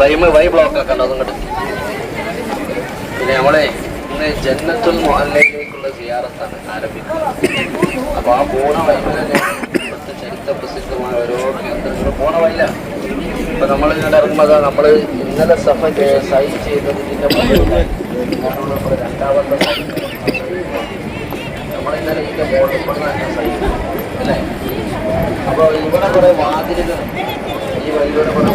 വൈമ Y block ഉണ്ടോ ഇങ്ങോട്ട് പിന്നെ നമ്മളെ ഇന്ന് ജന്നത്തുൽ മുഹല്ലയിലേക്കുള്ള സിയാറത്താണ് ആരംഭിക്കുന്നത് അപ്പൊ ആ പോണ ഇവിടുത്തെ ചരിത്ര പ്രസിദ്ധമായ ഓരോ കേന്ദ്രങ്ങളും പോണ വൈല ഇപ്പൊ നമ്മൾ ഇങ്ങനെ ഇറങ്ങുമ്പോൾ നമ്മൾ ഇന്നലെ സഫ സൈൻ ചെയ്തതിന്റെ നമ്മുടെ രണ്ടാമത്തെ സൈൻ നമ്മളിന്നലെ ഇതിന്റെ ബോർഡ് സൈൻ അല്ലേ? അപ്പോൾ ഇവിടെ കുറെ വാതിലുകൾ വഴിയുടെ കുറെ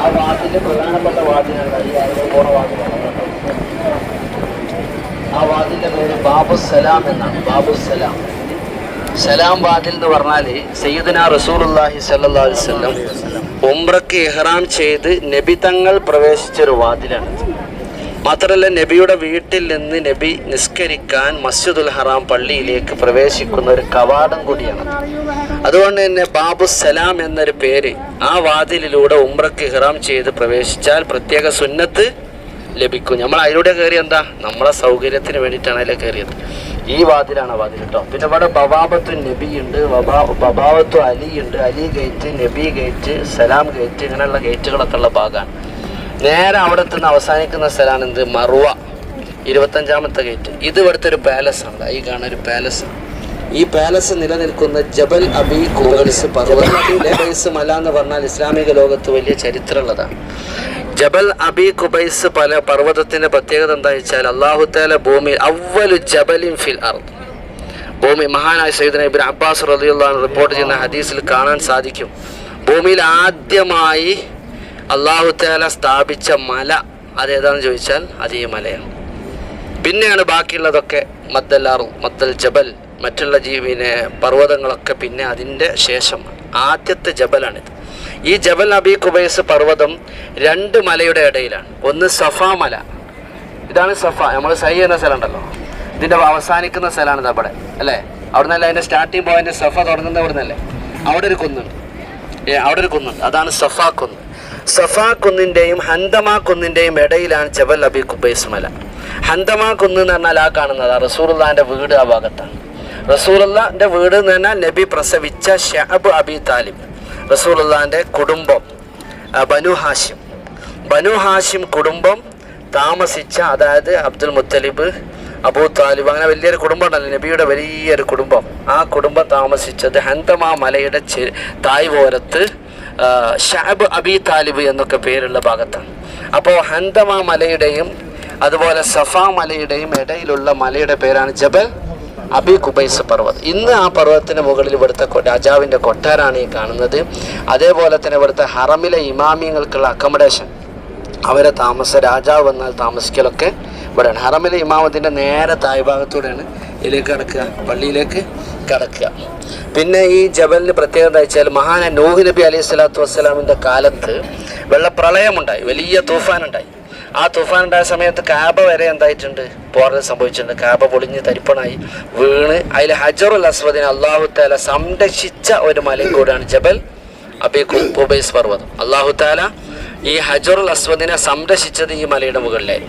ആ വാതിൽ പ്രധാനപ്പെട്ട വാതിലാണ് ഈ അവിടെ പോണ വാതിലാണ് ആ വാതിലിന്റെ പേര് ബാബു സലാം എന്നാണ് ബാബു സലാം സലാം വാതിൽ എന്ന് പറഞ്ഞാൽ സയ്യിദന റസൂലുള്ളാഹി സ്വല്ലല്ലാഹു അലൈഹി വസല്ലം ഉംറക്ക് എഹ്റാം ചെയ്ത് നബി തങ്ങൾ പ്രവേശിച്ചൊരു വാതിലാണ് മാത്രമല്ല നബിയുടെ വീട്ടിൽ നിന്ന് നബി നിസ്കരിക്കാൻ മസ്ജിദുൽ ഹറാം പള്ളിയിലേക്ക് പ്രവേശിക്കുന്ന ഒരു കവാടം കൂടിയാണ്. അതുകൊണ്ട് തന്നെ ബാബു സലാം എന്നൊരു പേര് ആ വാതിലിലൂടെ ഉമ്രക്ക് ഹിറാം ചെയ്ത് പ്രവേശിച്ചാൽ പ്രത്യേക സുന്നത്ത് ലഭിക്കും. നമ്മൾ അതിലൂടെ കയറി എന്താ? നമ്മളെ സൗകര്യത്തിന് വേണ്ടിയിട്ടാണ് അതിലെ കയറിയത്. ഈ വാതിലാണ് വാതിൽ കേട്ടോ. പിന്നെ ഇവിടെ ബവാബത്തു നബി ഉണ്ട്. ബവാബത്തു അലി ഉണ്ട്. Ali gate Nabi gate Salam gate ഇങ്ങനെയുള്ള ഗേറ്റുകളൊക്കെ ഉള്ള ഭാഗമാണ്. നേരെ അവിടെ നിന്ന് അവസാനിക്കുന്ന സ്ഥലമാണ് എന്ത്? മറുവ. ഇരുപത്തഞ്ചാമത്തെ ഗേറ്റ് ഇത് ഇവിടുത്തെ ഒരു പാലസ് ആണ്. ഈ കാണുന്ന ഒരു പാലസ് ഈ പാലസ് നിലനിൽക്കുന്ന ജബൽ അബി കുബൈസ് പർവതീസ് മല എന്ന് പറഞ്ഞാൽ ഇസ്ലാമിക ലോകത്ത് വലിയ ചരിത്രമുള്ളതാണ്. ജബൽ അബി കുബൈസ് പല പർവതത്തിന്റെ പ്രത്യേകത എന്താ വെച്ചാൽ അള്ളാഹുത്താല ഭൂമി അവലു ജബലിൻ ഫിൽ അർദ്. ഭൂമി മഹാനായ സയ്യിദന ഇബിൻ അബ്ബാസ് അൻഹു റിപ്പോർട്ട് ചെയ്യുന്ന ഹദീസിൽ കാണാൻ സാധിക്കും. ഭൂമിയിൽ ആദ്യമായി അള്ളാഹു താല സ്ഥാപിച്ച മല അതേതാണെന്ന് ചോദിച്ചാൽ അത് ഈ മലയാണ്. പിന്നെയാണ് ബാക്കിയുള്ളതൊക്കെ മദ്ദൽ അറു മദ്ദൽ ജബൽ. മറ്റുള്ള ജീവിനെ പർവതങ്ങളൊക്കെ പിന്നെ അതിന്റെ ശേഷം ആദ്യത്തെ ജബലാണിത്. ഈ ജബൽ അബി കുബൈസ് പർവതം രണ്ട് മലയുടെ ഇടയിലാണ്. ഒന്ന് സഫ മല. ഇതാണ് സഫ. നമ്മൾ സൈ എന്ന സ്ഥലം ഉണ്ടല്ലോ ഇതിന്റെ അവസാനിക്കുന്ന സ്ഥലമാണ് അവിടെ അല്ലേ? അവിടെ നിന്നല്ല അതിന്റെ സ്റ്റാർട്ടിങ് പോയിന്റ് സഫ തുടങ്ങുന്ന അവിടെ നിന്നല്ലേ അവിടെ ഒരു കുന്നുണ്ട്. ഏ, അവിടെ ഒരു കുന്നുണ്ട്. അതാണ് സഫാ കുന്ന്. സഫാ കുന്നിന്റെയും ഹന്തമാ കുന്നിന്റെയും ഇടയിലാണ് ജബൽ അബി കുബൈസ് മല. ഹന്തമാ കുന്ന് എന്ന് പറഞ്ഞാൽ ആ കാണുന്നത്. റസൂറുല്ലാന്റെ വീട് ആ ഭാഗത്താണ്. റസൂറുല്ലാന്റെ വീട് എന്ന് പറഞ്ഞാൽ നബി പ്രസവിച്ച ഷഹബ് അബി താലിബ്. റസൂറുല്ലാന്റെ കുടുംബം ബനു ഹാഷിം. ബനു ഹാഷിം കുടുംബം താമസിച്ച അതായത് അബ്ദുൽ മുത്തലിബ് അബൂ താലിബ് അങ്ങനെ വലിയൊരു കുടുംബം ഉണ്ടല്ലോ നബിയുടെ വലിയൊരു കുടുംബം. ആ കുടുംബം താമസിച്ചത് ഹന്തമാ മലയുടെ തായ്പോരത്ത് ആ, ഷാബ് അബി താലിബ് എന്നൊക്കെ പേരുള്ള ഭാഗത്താണ്. അപ്പോൾ ഹന്തമാ മലയുടെയും അതുപോലെ സഫാ മലയുടെയും ഇടയിലുള്ള മലയുടെ പേരാണ് ജബൽ. അബി കുബൈസ് പർവത്. ഇന്ന് ആ പർവതത്തിന് മുകളിൽ ഇവിടുത്തെ രാജാവിന്റെ കൊട്ടാരാണ് ഈ കാണുന്നത്. അതേപോലെ തന്നെ ഇവിടുത്തെ ഹറമിലെ ഇമാമിയങ്ങൾക്കുള്ള അക്കോമഡേഷൻ അവരെ താമസ രാജാവ് വന്നാൽ താമസിക്കലൊക്കെ ഇവിടെയാണ്. ഹറമിലെ ഇമാമത്തിന്റെ നേരെ താഴ്ഭാഗത്തൂടെയാണ് ഇതിലേക്ക് കടക്കുക പള്ളിയിലേക്ക് കടക്കുക. പിന്നെ ഈ ജബലിന് പ്രത്യേകത വെച്ചാൽ മഹാന നൂഹ് നബി അലൈഹി സ്വലാത്തു വസ്സലാമിന്റെ കാലത്ത് വെള്ളപ്രളയമുണ്ടായി വലിയ തൂഫാനുണ്ടായി. ആ തുഫാൻ ഉണ്ടായ സമയത്ത് കാബ വരെ എന്തായിട്ടുണ്ട്? പോറൽ സംഭവിച്ചിട്ടുണ്ട്. കാബ പൊളിഞ്ഞ് തരിപ്പണായി വീണ് അതിൽ ഹജറുൽ അസ്വദിനെ അള്ളാഹു താല സംരക്ഷിച്ച ഒരു മലയും കൂടാണ് ജബൽ അബി കുബൈസ് പർവതം. അള്ളാഹു താല ഈ ഹജറുൽ അസ്വദിനെ സംരക്ഷിച്ചത് ഈ മലയുടെ മുകളിലായി.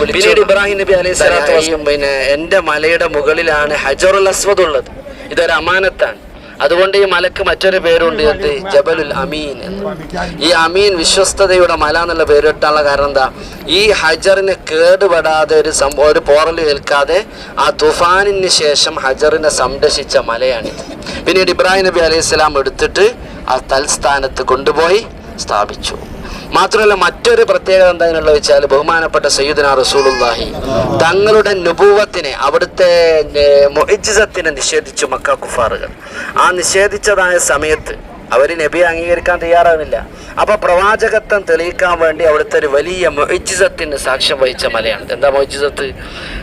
വിളിച്ചു പിന്നീട് ഇബ്രാഹിം നബി അലൈഹി സ്വലാത്തു പിന്നെ എന്റെ മലയുടെ മുകളിലാണ് ഹജറുൽ അസ്വദ് ഉള്ളത്. ഇതൊരു അമാനത്താണ്. അതുകൊണ്ട് ഈ മലക്ക് മറ്റൊരു പേരുണ്ട് എന്ത്? ജബലുൽ അമീൻ എന്ന്. ഈ അമീൻ വിശ്വസ്തതയുടെ മല എന്നുള്ള പേരിട്ടാനുള്ള കാരണം എന്താ? ഈ ഹജറിന് കേടുപെടാതെ ഒരു സംഭവം ഒരു പോറൽ ഏൽക്കാതെ ആ തുഫാനിന് ശേഷം ഹജറിനെ സംരക്ഷിച്ച മലയാണിത് പിന്നീട് ഇബ്രാഹിം നബി അലൈഹി സ്വലാം എടുത്തിട്ട് ആ തൽസ്ഥാനത്ത് കൊണ്ടുപോയി സ്ഥാപിച്ചു. മാത്രമല്ല മറ്റൊരു പ്രത്യേകത എന്താണെന്നുള്ള വെച്ചാൽ ബഹുമാനപ്പെട്ട സയ്യിദന റസൂലുള്ളാഹി തങ്ങളുടെ നുപൂവത്തിനെ അവിടുത്തെ മൊഹിജിസത്തിനെ നിഷേധിച്ചു മക്ക കുഫാറുകൾ. ആ നിഷേധിച്ചതായ സമയത്ത് അവർ നബിയെ അംഗീകരിക്കാൻ തയ്യാറാകുന്നില്ല അപ്പൊ പ്രവാചകത്വം തെളിയിക്കാൻ വേണ്ടി അവിടുത്തെ ഒരു വലിയ മൊഹിജിസത്തിന് സാക്ഷ്യം വഹിച്ച മലയാണ്. എന്താ മൊഹിജിസത്ത്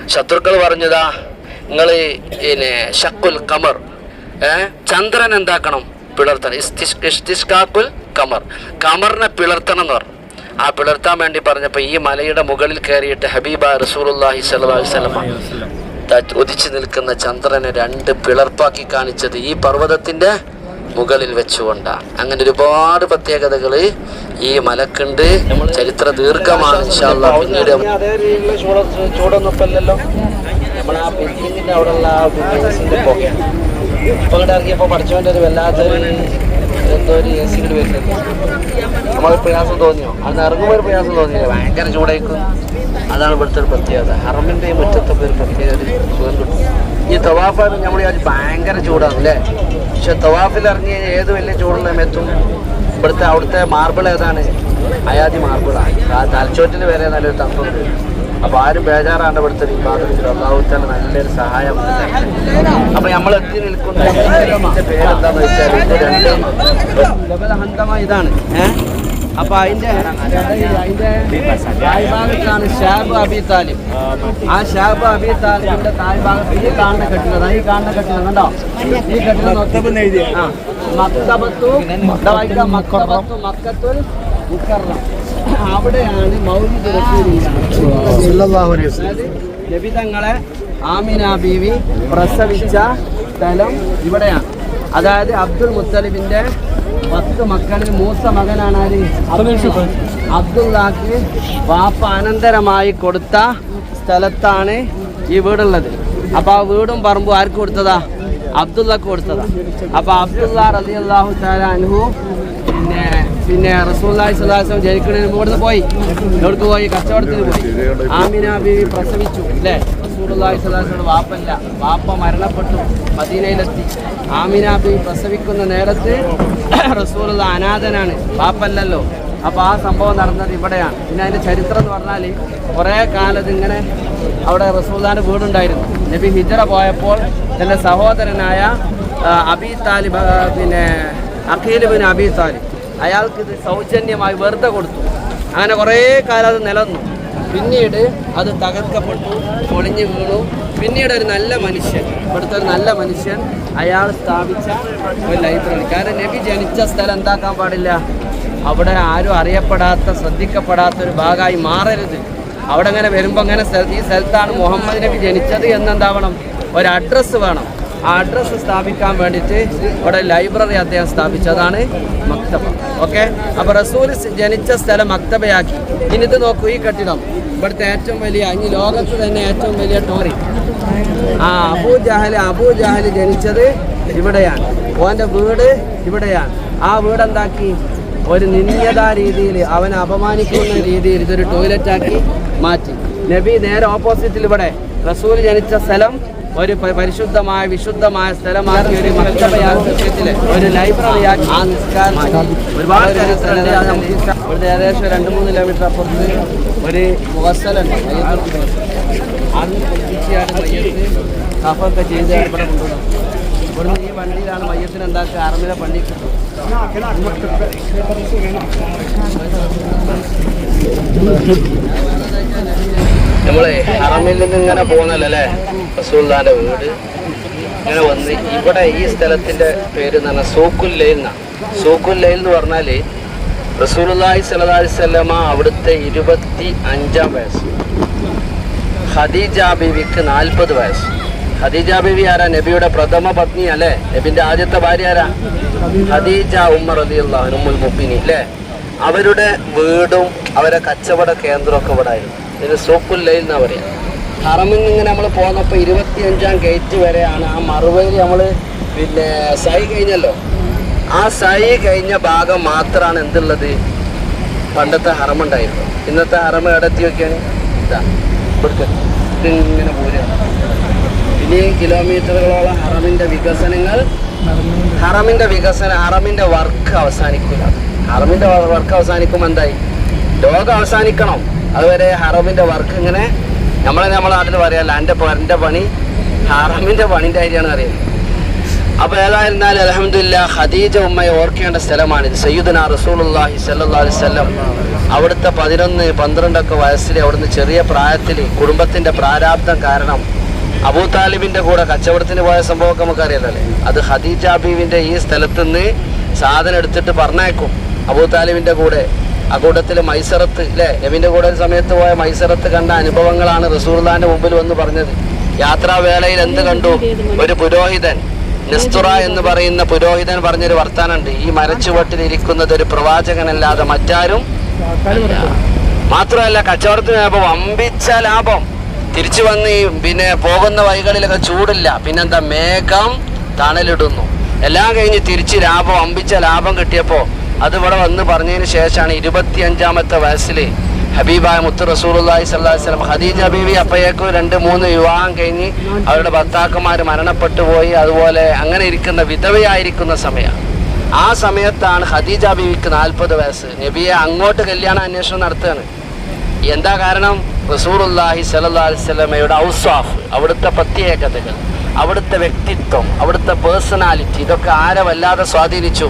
ശത്രുക്കൾ പറഞ്ഞതാ നിങ്ങൾ പിന്നെ ഷക്കുൽ കമർ ചന്ദ്രൻ എന്താക്കണം? പിളർത്തണം ഇസ്തിഷ്- ഇസ്തിഷ്കാക്കുൽ കമർ. കമറിനെ പിളർത്തണം എന്ന് പറഞ്ഞു. ആ പിളർത്താൻ വേണ്ടി പറഞ്ഞപ്പോൾ ഈ മലയുടെ മുകളിൽ കയറിയിട്ട് ഹബീബ അലൈഹി വസല്ലമ ത- ഉദിച്ചു നിൽക്കുന്ന ചന്ദ്രനെ രണ്ട് പിളർപ്പാക്കി കാണിച്ചത് ഈ പർവതത്തിന്റെ മുകളിൽ വെച്ചുകൊണ്ടാണ്. അങ്ങനെ ഒരുപാട് പ്രത്യേകതകൾ ഈ മലക്കുണ്ട്. ചരിത്ര ദീർഘമാണ്. പിന്നീട് അതേ രീതിയിലുള്ള ചൂടൊന്നും നമ്മൾ ആ പുകയാണ്. ഇവിടെ ഇറങ്ങിയപ്പോൾ ഒരു വല്ലാത്തൊരു എന്തോ ഒരു എ സി വരുന്നത്. നമ്മൾ പ്രയാസം തോന്നിയോ? അന്ന് ഇറങ്ങുമ്പോൾ ഒരു പ്രയാസം തോന്നിയില്ല? ഭയങ്കര ചൂടായിരിക്കും. അതാണ് ഇവിടുത്തെ ഒരു പ്രത്യേകത. ഹറമിന്റെ മുറ്റത്തെ ഒരു പ്രത്യേക ഒരു സുഖം കിട്ടും. ഈ തവാഫാണ് നമ്മൾ ഈ ഭയങ്കര ചൂടാണ് അല്ലേ? പക്ഷെ തവാഫിൽ ഇറങ്ങി ഏത് വലിയ ചൂടുള്ള മെത്തും ഇവിടുത്തെ അവിടുത്തെ മാർബിൾ ഏതാണ്? അയാതി മാർബിളാണ് ആ. തലച്ചോറ്റിൽ വരെ നല്ലൊരു തണുപ്പുണ്ട് അപ്പൊ ആരും ബേജാറാണ്ട് ഇവിടുത്തെ ഈ വിഭാഗത്തിൽ അള്ളാഹുത്താല നല്ലൊരു സഹായം അപ്പൊ നമ്മൾ എത്തി നിൽക്കുന്ന ഇതാണ്. അപ്പൊ അതിന്റെ താഴ്ഭാഗത്താണ് ഷാബ് അബി താലിബ്. ആ ഷാബ് അബി താലിബിന്റെ താഴ്ഭാഗത്ത് ഈ കാണുന്ന കെട്ടിടം. ഈ കാണുന്ന കെട്ടിടം കണ്ടോ? ഈ കെട്ടിടം നോക്കി. ആ. മക്തബത്തു മക്കത്തു മക്കത്തുൽ മുക്കറം അവിടെയാണ് മൗലിദ് അതായത് നബി തങ്ങളെ ആമിന ബീവി പ്രസവിച്ച സ്ഥലം ഇവിടെയാണ്. അതായത് അബ്ദുൽ മുത്തലിബിന്റെ പത്ത് മക്കളിൽ മൂത്ത മകനാണ് ആര്? അബ്ദുള്ളാക്ക് വാപ്പ അനന്തരമായി കൊടുത്ത സ്ഥലത്താണ് ഈ വീടുള്ളത്. അപ്പൊ ആ വീടും പറമ്പും ആർക്ക് കൊടുത്തതാ? അബ്ദുള്ളക്ക് കൊടുത്തതാ. അപ്പൊ അബ്ദുള്ള റലി അള്ളാഹു അനുഹു പിന്നെ റസൂള്ളി റസൂല്ലായി സ്വലാസം ജനിക്കുന്നതിന് മുകളിൽ പോയി. എവിടേക്ക് പോയി കച്ചവടത്തിന് പോയി. ആമിന ബീവി പ്രസവിച്ചു. അല്ലേ റസൂലുള്ളാഹി സ്വലാസിയുടെ വാപ്പല്ല. വാപ്പ മരണപ്പെട്ടു. മദീനയിലെത്തി. ആമിന ബീവി പ്രസവിക്കുന്ന നേരത്ത് റസൂലുള്ള അനാഥനാണ്. വാപ്പല്ലല്ലോ. അപ്പോൾ ആ സംഭവം നടന്നത് ഇവിടെയാണ്. പിന്നെ അതിന്റെ ചരിത്രം എന്ന് പറഞ്ഞാൽ കുറേ കാലത്ത് ഇങ്ങനെ അവിടെ റസൂല്ലാന്റെ വീടുണ്ടായിരുന്നു. നബി ഹിജറ പോയപ്പോൾ തന്റെ സഹോദരനായ അബി താലിബ് പിന്നെ അഖീൽ അബി താലിബ്. അയാൾക്ക് ഇത് സൗജന്യമായി വെറുതെ കൊടുത്തു. അങ്ങനെ കുറേ കാലം അത് നിലന്നു പിന്നീട് അത് തകർക്കപ്പെട്ടു പൊളിഞ്ഞു വീണു. പിന്നീട് ഒരു നല്ല മനുഷ്യൻ ഇവിടുത്തെ ഒരു നല്ല മനുഷ്യൻ അയാൾ സ്ഥാപിച്ച ഒരു ലൈബ്രറി കാരണം നബി ജനിച്ച സ്ഥലം എന്താക്കാൻ പാടില്ല? അവിടെ ആരും അറിയപ്പെടാത്ത ശ്രദ്ധിക്കപ്പെടാത്ത ഒരു ഭാഗമായി മാറരുത്. അവിടെ അങ്ങനെ വരുമ്പോൾ അങ്ങനെ ഈ സ്ഥലത്താണ് മുഹമ്മദ് നബി ജനിച്ചത് എന്നെന്താവണം? ഒരു അഡ്രസ്സ് വേണം. അഡ്രസ്സ് സ്ഥാപിക്കാൻ വേണ്ടിയിട്ട് ഇവിടെ ലൈബ്രറി അദ്ദേഹം സ്ഥാപിച്ചതാണ് മക്തബ. ഓക്കെ അപ്പോൾ റസൂൽ ജനിച്ച സ്ഥലം മക്തബയാക്കി. ഇനി ഇത് നോക്കൂ ഈ കെട്ടിടം. ഇവിടുത്തെ ഏറ്റവും വലിയ ഇനി ലോകത്ത് തന്നെ ഏറ്റവും വലിയ ടോറി ആ അബൂ ജഹൽ അബൂ ജഹൽ ജനിച്ചത് ഇവിടെയാണ്. ഓന്റെ വീട് ഇവിടെയാണ്. ആ വീട് എന്താക്കി? ഒരു നിന്യതാ രീതിയിൽ അവനെ അപമാനിക്കുന്ന രീതിയിൽ ഇതൊരു ടോയ്ലറ്റാക്കി മാറ്റി. നബി നേരെ ഓപ്പോസിറ്റിൽ ഇവിടെ റസൂൽ ജനിച്ച സ്ഥലം ഒരു പരിശുദ്ധമായ വിശുദ്ധമായ സ്ഥലമാക്കി ഒരു മക്തബയാക്കി ഒരു ലൈബ്രറിയാക്കി ആ നിസ്കാരം ഒരുപാട് ഇവിടുത്തെ ഏകദേശം രണ്ട് മൂന്ന് കിലോമീറ്റർ അപ്പുറത്ത് ഒരു മുഖസ്ഥലുണ്ട് അത് കുളിപ്പിച്ചാണ് മയ്യത്ത് കഫൊക്കെ ചെയ്ത് ഇവിടെ കൊണ്ടുവന്നത് ഈ വണ്ടിയിലാണ് മയ്യത്തിന് എന്താക്കുക? അറമിലെ പള്ളി കിട്ടും. നമ്മളെ ഹറമിൽ നിന്ന് ഇങ്ങനെ പോകുന്നല്ലേ റസൂൽദാന്റെ വീട്. ഇങ്ങനെ വന്ന് ഇവിടെ ഈ സ്ഥലത്തിന്റെ പേര് എന്ന് പറഞ്ഞാൽ സൂക്കുല്ലയിൽ എന്നാണ് സൂക്കുല്ലയിൽ എന്ന് പറഞ്ഞാൽ റസൂലുള്ളാഹി സ്വല്ലല്ലാഹി അലൈഹി വസല്ലമ അവിടുത്തെ ഇരുപത്തി അഞ്ചാം വയസ്സ്. ഖദീജ ബീവിക്ക് നാൽപ്പത് വയസ്സ്. ഖദീജ ബീവി ആരാ? നബിയുടെ പ്രഥമ പത്നി അല്ലേ? നബിന്റെ ആദ്യത്തെ ഭാര്യ ആരാ? ഹദീജ ഉമ്മർ അലി ഉമ്മുൽ മുബിനി അല്ലേ? അവരുടെ വീടും അവരെ കച്ചവട കേന്ദ്രമൊക്കെ ഇവിടെ ആയിരുന്നു. ഇത് സോക്കുല്ലയിൽ എന്നാ പറയാ. ഹറമിൽ നിന്ന് നമ്മൾ പോന്നപ്പോൾ ഇരുപത്തി അഞ്ചാം ഗേറ്റ് വരെയാണ് ആ മറുവയിൽ നമ്മൾ പിന്നെ സൈ കഴിഞ്ഞല്ലോ. ആ സൈ കഴിഞ്ഞ ഭാഗം മാത്രമാണ് എന്തുള്ളത്? പണ്ടത്തെ ഹറമുണ്ടായിരുന്നു ഇന്നത്തെ ഹറം എവിടെത്തി വെക്കാണ് ഇതാ ഇവിടുത്തെ ഇതിങ്ങനെ പോരുകയാണ് ഇനി കിലോമീറ്ററുകളോളം ഹറമിന്റെ വികസനങ്ങൾ ഹറമിന്റെ വികസനം ഹറമിന്റെ വർക്ക് അവസാനിക്കില്ല ഹറമിന്റെ വർക്ക് അവസാനിക്കുമ്പോൾ എന്തായി? ലോകം അവസാനിക്കണം. അതുവരെ ഹറമിന്റെ വർക്ക് ഇങ്ങനെ നമ്മളെ നമ്മളെ നാട്ടിൽ പറയാല്ല എന്റെ എന്റെ പണി ഹറമിന്റെ പണിന്റെ കാര്യമാണ് അറിയുന്നത്. അപ്പൊ ഏതായിരുന്നാലും അലഹമില്ല ഖദീജ ഉമ്മയെ ഓർക്കേണ്ട സ്ഥലമാണിത് സയ്യിദുന റസൂലുള്ളാഹി സ്വല്ലല്ലാഹി അലൈഹി വസല്ലം അവിടുത്തെ പതിനൊന്ന് പന്ത്രണ്ടൊക്കെ വയസ്സിൽ അവിടുന്ന് ചെറിയ പ്രായത്തിൽ കുടുംബത്തിന്റെ പ്രാരാബ്ദം കാരണം അബൂ താലിബിന്റെ കൂടെ കച്ചവടത്തിന് പോയ സംഭവമൊക്കെ നമുക്കറിയാലോ അല്ലേ? അത് ഖദീജ ബീവിന്റെ ഈ സ്ഥലത്ത് നിന്ന് സാധനം എടുത്തിട്ട് പറഞ്ഞേക്കും അബൂ താലിബിന്റെ കൂടെ. ആ കൂട്ടത്തിൽ മൈസറത്ത് അല്ലേ നബിന്റെ കൂടെ സമയത്ത് പോയ മൈസറത്ത് കണ്ട അനുഭവങ്ങളാണ് റസൂർദാന്റെ മുമ്പിൽ വന്ന് പറഞ്ഞത്. യാത്രാവേളയിൽ എന്ത് കണ്ടു? ഒരു പുരോഹിതൻ. നിസ്തുറ എന്ന് പറയുന്ന പുരോഹിതൻ പറഞ്ഞൊരു വർത്താനുണ്ട് ഈ മരച്ചുവട്ടിൽ ഇരിക്കുന്നത് ഒരു പ്രവാചകനല്ലാതെ മറ്റാരും. മാത്രമല്ല കച്ചവടത്തിന് ലാഭം വമ്പിച്ച ലാഭം. തിരിച്ചു വന്ന് ഈ പിന്നെ പോകുന്ന വഴികളിലൊക്കെ ചൂടില്ല. പിന്നെന്താ? മേഘം തണലിടുന്നു. എല്ലാം കഴിഞ്ഞ് തിരിച്ച് ലാഭം അമ്പിച്ച ലാഭം കിട്ടിയപ്പോൾ അത് ഇവിടെ വന്ന് പറഞ്ഞതിന് ശേഷമാണ് ഇരുപത്തിയഞ്ചാമത്തെ വയസ്സിൽ ഹബീബായ മുത്ത് അലൈഹി വസല്ലം ഖദീജ ബീവി അപ്പയേക്കും രണ്ട് മൂന്ന് വിവാഹം കഴിഞ്ഞ് അവരുടെ ഭർത്താക്കന്മാർ മരണപ്പെട്ടു പോയി. അതുപോലെ അങ്ങനെ ഇരിക്കുന്ന വിധവയായിരിക്കുന്ന സമയം. ആ സമയത്താണ് ഖദീജ ബീവിക്ക് നാൽപ്പത് വയസ്സ്. നബിയെ അങ്ങോട്ട് കല്യാണ അന്വേഷണം നടത്തുകയാണ്. എന്താ കാരണം? റസൂറുല്ലാഹി സല്ലല്ലാഹി അലൈഹി വസല്ലമയുടെ ഔസാഫ് അവിടുത്തെ പ്രത്യേകതകൾ അവിടുത്തെ വ്യക്തിത്വം അവിടുത്തെ പേഴ്സണാലിറ്റി ഇതൊക്കെ ആരെ വല്ലാതെ സ്വാധീനിച്ചു?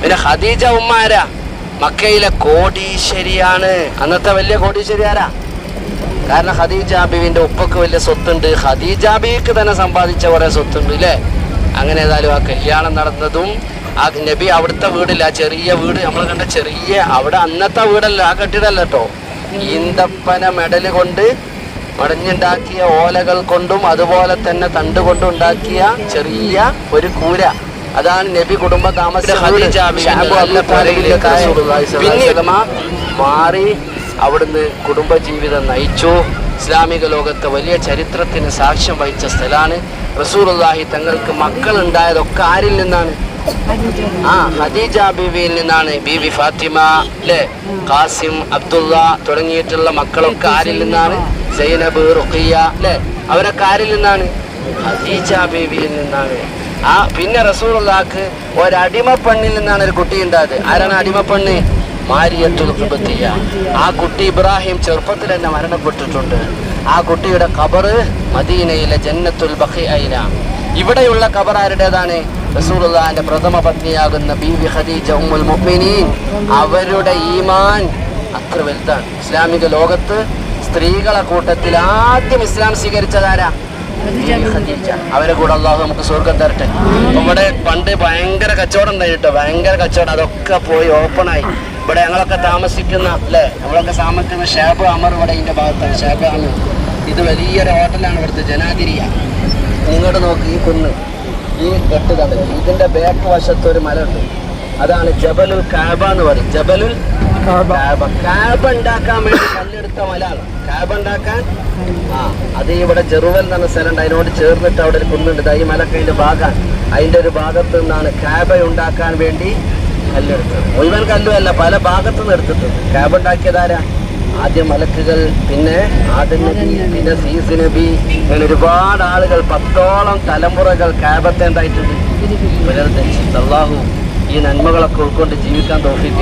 പിന്നെ ഖദീജ ഉമ്മ ആരാ മക്കയിലെ കോടീശ്വരിയാണ്. അന്നത്തെ വലിയ കോടീശ്വരി ആരാ കാരണം ഖദീജ ബീവിന്റെ ഉപ്പക്ക് വലിയ സ്വത്തുണ്ട്. ഖദീജ ബീവിക്ക് തന്നെ സമ്പാദിച്ച കുറെ സ്വത്തുണ്ട് ഇല്ലേ അങ്ങനെ ഏതായാലും ആ കല്യാണം നടന്നതും ആ നബി അവിടുത്തെ വീടില്ല. ആ ചെറിയ വീട് നമ്മൾ കണ്ട ചെറിയ അവിടെ അന്നത്തെ വീടല്ല ആ കെട്ടിടല്ല കേട്ടോ ഈന്തപ്പന മെഡൽ കൊണ്ട് മടഞ്ഞുണ്ടാക്കിയ ഓലകൾ കൊണ്ടും അതുപോലെ തന്നെ തണ്ട് കൊണ്ടും ഉണ്ടാക്കിയ ചെറിയ ഒരു കൂര. അതാണ് നബി കുടുംബ താമസം മാറി അവിടുന്ന് കുടുംബജീവിതം നയിച്ചു. ഇസ്ലാമിക ലോകത്തെ വലിയ ചരിത്രത്തിന് സാക്ഷ്യം വഹിച്ച സ്ഥലമാണ്. റസൂലുള്ളാഹി തങ്ങൾക്ക് മക്കൾ ഉണ്ടായതൊക്കെ ആരിൽ നിന്നാണ്? ആ ഹദീജ ബീവിയിൽ നിന്നാണ്. ബീവി ഫാത്തിമ അല്ലേ ഖാസിം അബ്ദുള്ള തുടങ്ങിയിട്ടുള്ള മക്കളൊക്കെ ആരിൽ നിന്നാണ്? സൈനബ് റുഖിയ അല്ലേ അവരൊക്കെ ആരിൽ നിന്നാണ്? ഹദീജ ബീവിയിൽ നിന്നാണ്. ആ പിന്നെ റസൂറുള്ളാക്ക് ഒരടിമ പെണ്ണിൽ നിന്നാണ് ഒരു കുട്ടി ഉണ്ടായത്. ആരാണ് അടിമ പെണ്ണ്? ഖുബത്തിയ ആ കുട്ടി ഇബ്രാഹിം ചെറുപ്പത്തിൽ തന്നെ മരണപ്പെട്ടിട്ടുണ്ട്. ആ കുട്ടിയുടെ ഖബറ് മദീനയിലെ ജന്നത്തുൽ ബഖിയയില. ഇവിടെയുള്ള ഖബർ ആരുടേതാണ്? റസൂലുള്ളാഹിന്റെ പ്രഥമ പത്നിയാകുന്ന ബീവി ഖദീജ ഉമ്മുൽ മുഅ്മിനീൻ. അവരുടെ ഈമാൻ അത്ര വലുതാണ്. ഇസ്ലാമിക ലോകത്ത് സ്ത്രീകളെ കൂട്ടത്തിൽ ആദ്യം ഇസ്ലാം സ്വീകരിച്ചതാരാ അവരെ കൂടെ അള്ളാഹു നമുക്ക് സ്വർഗം തരട്ടെ. നമ്മുടെ ഇവിടെ പണ്ട് ഭയങ്കര കച്ചവടം ഉണ്ടായി കേട്ടോ. ഭയങ്കര കച്ചവടം. അതൊക്കെ പോയി ഓപ്പണായി ഇവിടെ ഞങ്ങളൊക്കെ താമസിക്കുന്ന അല്ലേ? നമ്മളൊക്കെ താമസിക്കുന്ന ഷാബ് അമർ ഇവിടെ ഇതിന്റെ ഭാഗത്താണ്. ഷാബ് അമർ ഇത് വലിയൊരു ഹോട്ടലാണ് ഇവിടുത്തെ ജനാതിരിയ ഇങ്ങോട്ട് നോക്ക് ഈ കുന്ന്. ഈ കെട്ട് കണ്ടത് ഇതിന്റെ ബാക്ക് വശത്ത് ഒരു അതാണ് ജബലുൽ കാബ എന്ന് പറയും. ജബലുൽ കാബ. ഉണ്ടാക്കാൻ വേണ്ടി കല്ലെടുത്ത മലയാണ്. കാബ ഉണ്ടാക്കാൻ? ആ അത് ഇവിടെ ചെറുവൽ എന്ന സ്ഥലമുണ്ട്. അതിനോട് ചേർന്നിട്ട് അവിടെ ഒരു കുന്നുണ്ട്. ഈ മലക്കയിന്റെ ഭാഗം. അതിന്റെ ഒരു ഭാഗത്ത് നിന്നാണ് കാബ ഉണ്ടാക്കാൻ വേണ്ടി കല്ലെടുത്തത്. മുഴുവൻ കല്ലുമല്ല പല ഭാഗത്തു നിന്ന് എടുത്തിട്ടുണ്ട്. കാബ ഉണ്ടാക്കിയതാരാ ആദ്യം മലക്കുകൾ പിന്നെ ആദം നബി പിന്നെ സീസ് നബി. അങ്ങനെ ഒരുപാട് ആളുകൾ പത്തോളം തലമുറകൾ കാബത്തെ എന്തായിട്ടുണ്ട്? പുനർദ്ധരിച്ചു അള്ളാഹു ഈ നന്മകളൊക്കെ ഉൾക്കൊണ്ട് ജീവിക്കാൻ തോഫിക്ക്